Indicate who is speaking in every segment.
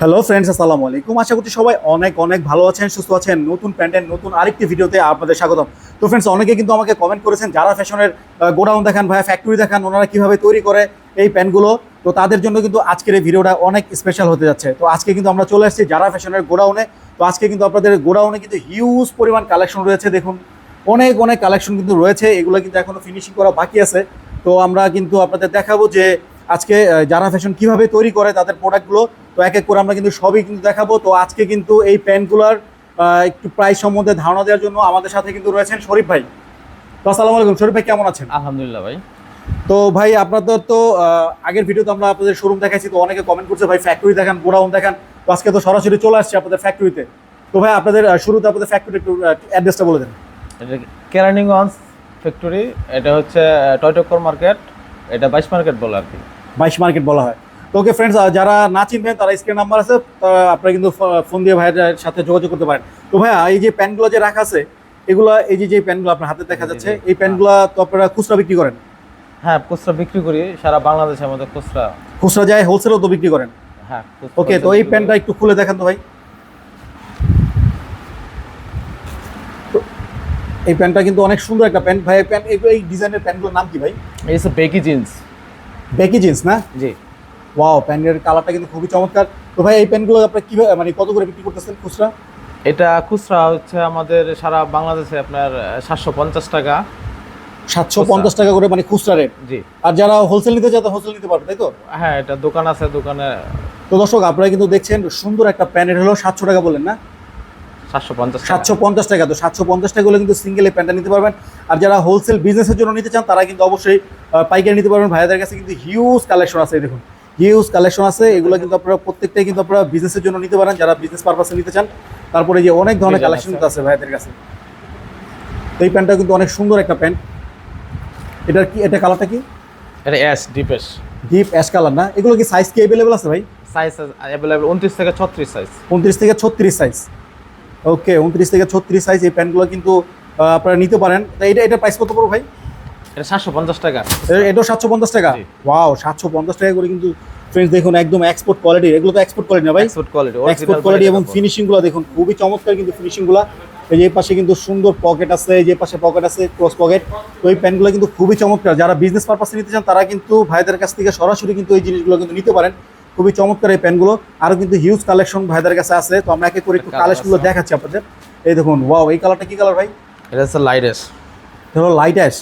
Speaker 1: Hello friends আসসালামু আলাইকুম। আশা করছি সবাই অনেক অনেক ভালো আছেন, সুস্থ আছেন। নতুন প্যান্টের নতুন আরেকটি ভিডিওতে আপনাদের স্বাগতম। তো ফ্রেন্ডস অনেকে কিন্তু আমাকে কমেন্ট করেছেন, যারা ফ্যাশনের গোডাউন দেখান ভাইয়া ফ্যাক্টরি দেখান, ওনারা কীভাবে তৈরি করে এই প্যান্টগুলো তো তাদের জন্য কিন্তু আজকের এই ভিডিওটা অনেক স্পেশাল হতে যাচ্ছে। তো আজকে কিন্তু আমরা চলে আসছি যারা ফ্যাশনের গোডাউনে, তো আজকে কিন্তু আপনাদের গোডাউনে কিন্তু হিউজ পরিমাণ কালেকশন রয়েছে, দেখুন। অনেক অনেক কালেকশন কিন্তু রয়েছে, এগুলো কিন্তু এখনও ফিনিশিং করা বাকি আছে। তো আমরা কিন্তু আপনাদের দেখাবো যে আজকে যারা ফ্যাশন কীভাবে তৈরি করে তাদের প্রোডাক্টগুলো তো এক এক করে আমরা কিন্তু সবই কিন্তু দেখাবো। তো আজকে কিন্তু এই প্যান্টগুলোর একটু প্রাইস সম্বন্ধে ধারণা দেওয়ার জন্য আমাদের সাথে কিন্তু রয়েছেন শরীফ ভাই। তো আসসালামু আলাইকুম শরীফ ভাই কেমন আছেন?
Speaker 2: আলহামদুলিল্লাহ ভাই।
Speaker 1: তো ভাই আপনাদের তো আগের ভিডিওতে আমরা আপনাদের শোরুম দেখাইছি তো অনেকে কমেন্ট করছে ভাই ফ্যাক্টরি দেখান গোডাউন দেখান। তো আজকে তো সরাসরি চলে আসছে আপনাদের ফ্যাক্টরিতে তো। ভাই আপনাদের শুরুতে আপনাদের ফ্যাক্টরি একটু অ্যাড্রেসটা বলে দেন।
Speaker 2: কেরানিগঞ্জ ফ্যাক্টরি এটা হচ্ছে টয়টক্কর মার্কেট এটা বাইশ মার্কেট বলে আর কি।
Speaker 1: বাইশ মার্কেট বলা হয়। তো ওকে ফ্রেন্ডস যারা না চিনবেন তারা স্ক্রিন নাম্বার আছে আপনারা কিন্তু ফোন দিয়ে ভাইয়ের সাথে যোগাযোগ করতে পারেন। তো ভাইয়া এই যে প্যান্টগুলো যে রাখা আছে এগুলো এই যে যে প্যান্টগুলো আপনার হাতে দেখা যাচ্ছে এই প্যান্টগুলো তো আপনারা খুচরা বিক্রি করেন?
Speaker 2: হ্যাঁ খুচরা বিক্রি করি সারা বাংলাদেশের মধ্যে খুচরা।
Speaker 1: খুচরা যায় হোলসেলও তো বিক্রি করেন?
Speaker 2: হ্যাঁ
Speaker 1: ওকে তো এই প্যান্টটা একটু খুলে দেখান তো ভাই। এই প্যান্টটা কিন্তু অনেক সুন্দর একটা প্যান্ট ভাই প্যান্ট এই- ডিজাইনের প্যান্টগুলোর নাম কি ভাই?
Speaker 2: এই বেকি জিন্স
Speaker 1: বেকি জিন্স না?
Speaker 2: জি।
Speaker 1: ওয়াও প্যান্টের কালারটা কিন্তু খুবই চমৎকার। তো ভাই এই প্যান্টগুলো আপনার কীভাবে মানে কত করে বিক্রি করতেছেন খুচরা?
Speaker 2: এটা খুচরা হচ্ছে আমাদের সারা বাংলাদেশে আপনার সাতশো পঞ্চাশ টাকা।
Speaker 1: সাতশো পঞ্চাশ টাকা করে মানে খুচরা রেট।
Speaker 2: জি।
Speaker 1: আর যারা হোলসেল নিতে চায় হোলসেল নিতে পারবে তাই তো?
Speaker 2: হ্যাঁ এটা দোকান আছে দোকানে।
Speaker 1: তো দর্শক আপনারা কিন্তু দেখছেন সুন্দর একটা প্যান্ট হলো সাতশো টাকা বললেন না?
Speaker 2: সাতশো পঞ্চাশ
Speaker 1: টাকা। তো সাতশো পঞ্চাশ টাকা হলে কিন্তু সিঙ্গেল প্যান্টটা নিতে পারবেন। আর যারা হোলসেল বিজনেসের জন্য নিতে চান তারা কিন্তু অবশ্যই পাইকারি নিতে পারবেন। ভাইয়াদের কাছে কিন্তু হিউজ কালেকশন আছে দেখুন। হিউজ কালেকশন আছে। এগুলো কিন্তু আপনারা প্রত্যেকটাই কিন্তু আপনারা বিজনেসের জন্য নিতে পারেন যারা বিজনেস পারপাসে নিতে চান। তারপরে যে অনেক ধরনের কালেকশন
Speaker 2: আছে।
Speaker 1: ভাইয়াদের কাছে। তো এই প্যান্টটা কিন্তু অনেক সুন্দর একটা প্যান্ট এটার কি এটা কালারটা কি?
Speaker 2: এটা অ্যাশ ডিপেশ
Speaker 1: ডিপ অ্যাশ কালার না? এগুলো কি সাইজ কি অ্যাভেলেবেল আছে ভাই?
Speaker 2: সাইজ অ্যাভেলেবেল উনত্রিশ থেকে ছত্রিশ সাইজ
Speaker 1: উনত্রিশ থেকে ছত্রিশ সাইজ ওকে উনত্রিশ থেকে ছত্রিশ সাইজ এই প্যান্টগুলো কিন্তু আপনারা নিতে পারেন। তা এটা প্রাইস কত পড়বে ভাই?
Speaker 2: এটা সাতশো পঞ্চাশ টাকা।
Speaker 1: এ- এটাও সাতশো পঞ্চাশ টাকা। ওয়াও সাতশো পঞ্চাশ টাকা করে কিন্তু ফ্রেন্ডস দেখুন একদম এক্সপোর্ট কোয়ালিটি এগুলো তো এক্সপোর্ট কোয়ালিটি না ভাই?
Speaker 2: এক্সপোর্ট কোয়ালিটি
Speaker 1: এক্সপোর্ট কোয়ালিটি এবং ফিনিশিংগুলো দেখুন খুবই চমৎকার কিন্তু ফিনিশিংগুলা। এই যে পাশে কিন্তু সুন্দর পকেট আছে এই যে পাশে পকেট আছে ক্রস পকেট তো এই প্যান্টগুলো কিন্তু খুবই চমৎকার। যারা বিজনেস পারপাসে নিতে চান তারা কিন্তু ভাইদের কাছ থেকে সরাসরি কিন্তু এই জিনিসগুলো কিন্তু নিতে পারেন। খুবই চমৎকার এই প্যান্টগুলো আরও কিন্তু হিউজ কালেকশন ভাইদের কাছে আছে। তো আমরা একে করে একটু কালেকশনগুলো দেখাচ্ছি আপনাদের। এই দেখুন ওয়াও এই কালারটা কি কালার ভাই?
Speaker 2: এটা হচ্ছে লাইটেস
Speaker 1: এটা হলো লাইট অ্যাশ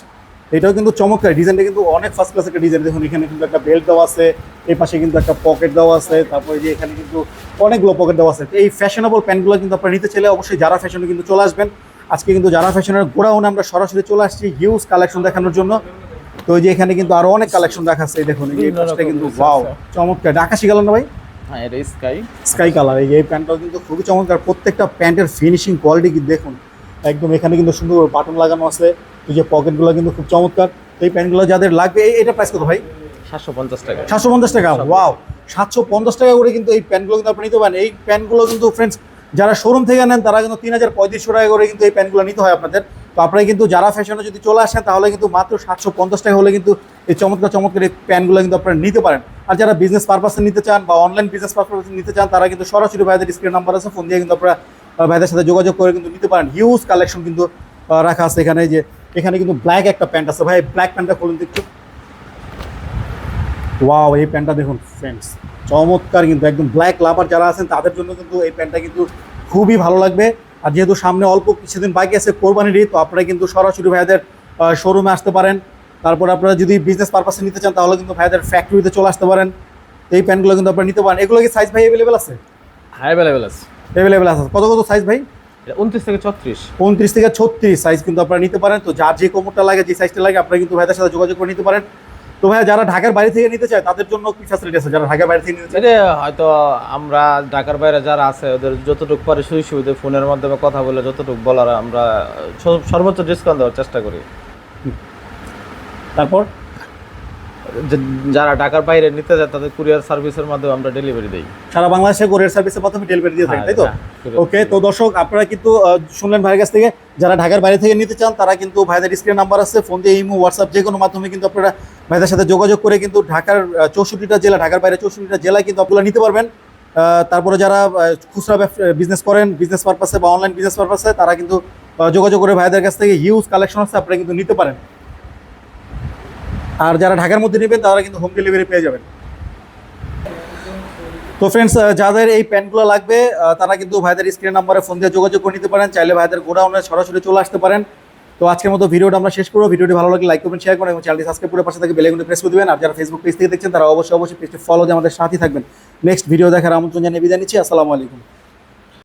Speaker 1: এটাও কিন্তু চমৎকার। ডিজাইনটা কিন্তু অনেক ফার্স্ট ক্লাস একটা ডিজাইন দেখুন এখানে কিন্তু একটা বেল্ট দেওয়া আছে। এই পাশে কিন্তু একটা পকেট দেওয়া আছে। তারপরে যে এখানে কিন্তু অনেকগুলো পকেট দেওয়া আছে। এই ফ্যাশনেবল প্যান্টগুলো কিন্তু আপনারা নিতে চাইলে অবশ্যই যারা ফ্যাশনে কিন্তু চলে আসবেন আজকে কিন্তু যারা ফ্যাশনের গোড়াউনে আমরা সরাসরি চলে আসছি হিউজ কালেকশন দেখানোর জন্য। তো যে এখানে কিন্তু আরও অনেক কালেকশন দেখাচ্ছে এই দেখুন এই পাশটা কিন্তু ওয়াও চমৎকার। আকাশি কালার না ভাই?
Speaker 2: হ্যাঁ এটা স্কাই
Speaker 1: স্কাই কালার এই এই প্যান্টটাও কিন্তু খুবই চমৎকার। প্রত্যেকটা প্যান্টের ফিনিশিং কোয়ালিটি কি দেখুন একদম এখানে কিন্তু সুন্দর বাটন লাগানো আছে। এই যে পকেটগুলো কিন্তু খুব চমৎকার। এই প্যান্টগুলো যাদের লাগবে এই- এটা প্রাইস কত ভাই?
Speaker 2: সাতশো পঞ্চাশ টাকা।
Speaker 1: সাতশো পঞ্চাশ টাকা ওয়াও সাতশো পঞ্চাশ টাকা করে কিন্তু এই প্যান্টগুলো কিন্তু আপনি নিতে পারেন। এই প্যান্টগুলো কিন্তু ফ্রেন্ডস যারা শোরুম থেকে নেন তারা কিন্তু তিন হাজার পঁয়ত্রিশশো টাকা করে কিন্তু এই প্যান্টগুলো নিতে হয় আপনাদের। তো আপনারা কিন্তু যারা ফ্যাশনে যদি চলে আসেন, তাহলে কিন্তু মাত্র সাতশো পঞ্চাশ টাকা হলে কিন্তু এই চমৎকার চমৎকার এই প্যান্টগুলো কিন্তু আপনারা নিতে পারেন। আর যারা বিজনেস পারপাসে নিতে চান বা অনলাইন বিজনেস পারপাসে নিতে চান, তারা কিন্তু সরাসরি ভাইদের স্ক্রিন নাম্বার আছে ফোন দিয়ে কিন্তু আপনারা ভাইদের সাথে যোগাযোগ করে কিন্তু নিতে পারেন। হিউজ কালেকশন কিন্তু রাখা আছে এখানে যে, এখানে কিন্তু ব্ল্যাক একটা প্যান্ট আছে। ভাই ব্ল্যাক প্যান্টটা খুলুন একটু ওয়াও এই প্যান্টটা দেখুন ফ্রেন্ডস চমৎকার কিন্তু, একদম ব্ল্যাক লাভার যারা আছেন, তাদের জন্য কিন্তু এই প্যান্টটা কিন্তু খুবই ভালো লাগবে। আর যেহেতু সামনে অল্প কিছুদিন বাকি আছে কোরবানির ঈদ তো আপনারা কিন্তু সরাসরি ভাইয়াদের শোরুমে আসতে পারেন। তারপর আপনারা যদি বিজনেস পারপাসে নিতে চান তাহলে কিন্তু ভাইয়াদের ফ্যাক্টরিতে চলে আসতে পারেন। এই প্যান্টগুলো কিন্তু আপনারা নিতে পারেন। এগুলো কি সাইজ ভাই অ্যাভেলেবেল আছে?
Speaker 2: হ্যাঁ অ্যাভেলেবেল আছে।
Speaker 1: অ্যাভেলেবেল আছে। কত কত সাইজ ভাই?
Speaker 2: উনত্রিশ থেকে ছত্রিশ।
Speaker 1: উনত্রিশ থেকে ছত্রিশ সাইজ কিন্তু আপনারা নিতে পারেন। তো যার যে কোমরটা লাগে যে সাইজটা লাগে আপনারা কিন্তু ভাইদের সাথে যোগাযোগ করে নিতে পারেন। তো ভাই যারা ঢাকার বাইরে থেকে নিতে চায় তাদের জন্য কি ফ্যাসিলিটি আছে? যারা ঢাকার বাইরে থেকে নিতে চায়?
Speaker 2: হয়তো আমরা ঢাকার বাইরে যারা আছে ওদের যতটুকু পারে সুযোগ সুবিধা ফোনের মাধ্যমে কথা বলে যতটুকু বলার আমরা সর্বোচ্চ ডিসকাউন্ট দেওয়ার চেষ্টা করি।
Speaker 1: তারপর?
Speaker 2: যারা ঢাকার বাইরে নিতে যায় তাদের কুরিয়ার সার্ভিসের মাধ্যমে আমরা ডেলিভারি দিই।
Speaker 1: সারা বাংলাদেশে কোরিয়ার সার্ভিসের মাধ্যমে ডেলিভারি দিয়ে থাকেন
Speaker 2: হ্যাঁ,
Speaker 1: তাই তো?
Speaker 2: হ্যাঁ,
Speaker 1: ওকে তো দর্শক আপনারা কিন্তু শুনলেন ভাইয়ের কাছ থেকে যারা ঢাকার বাইরে থেকে নিতে চান তারা কিন্তু ভাইদের স্ক্রিন নাম্বার আছে ফোন দিয়ে ইমো হোয়াটসঅ্যাপ যে কোনো মাধ্যমে কিন্তু আপনারা ভাইদের সাথে যোগাযোগ করে কিন্তু ঢাকার চৌষট্টিটা জেলা ঢাকার বাইরে চৌষট্টিটা জেলায় কিন্তু আপনারা নিতে পারবেন। তারপরে যারা খুচরা বিজনেস করেন বিজনেস পারপাসে বা অনলাইন বিজনেস পারপাসে তারা কিন্তু যোগাযোগ করে ভাইদের কাছ থেকে হিউজ কালেকশন আছে আপনারা কিন্তু নিতে পারেন। আর যারা ঢাকার মধ্যে নেবেন, তারা কিন্তু হোম ডেলিভারি পেয়ে যাবেন। তো ফ্রেন্ডস যাদের এই প্যান্টগুলো লাগবে তারা কিন্তু ভাইদের স্ক্রিন নাম্বারে ফোন দিয়ে যোগাযোগ করে নিতে পারেন। চাইলে ভাইদের গোডাউনে সরাসরি চলে আসতে পারেন। তো আজকের মতো ভিডিওটা আমরা শেষ করব। ভিডিওটি ভালো লাগলে লাইক করবেন শেয়ার করবেন এবং চ্যানেলটি সাবস্ক্রাইব করে পাশে থেকে বেলাইকনটি প্রেস করে দেবেন। আর যারা ফেসবুক পেজ থেকে দেখছেন, তারা অবশ্যই অবশ্যই পেজটি ফলো আমাদের সাথে থাকবেন। নেক্সট ভিডিও দেখার আমন্ত্রণ জানিয়ে বিদায় নিচ্ছি। আসসালামু আলাইকুম।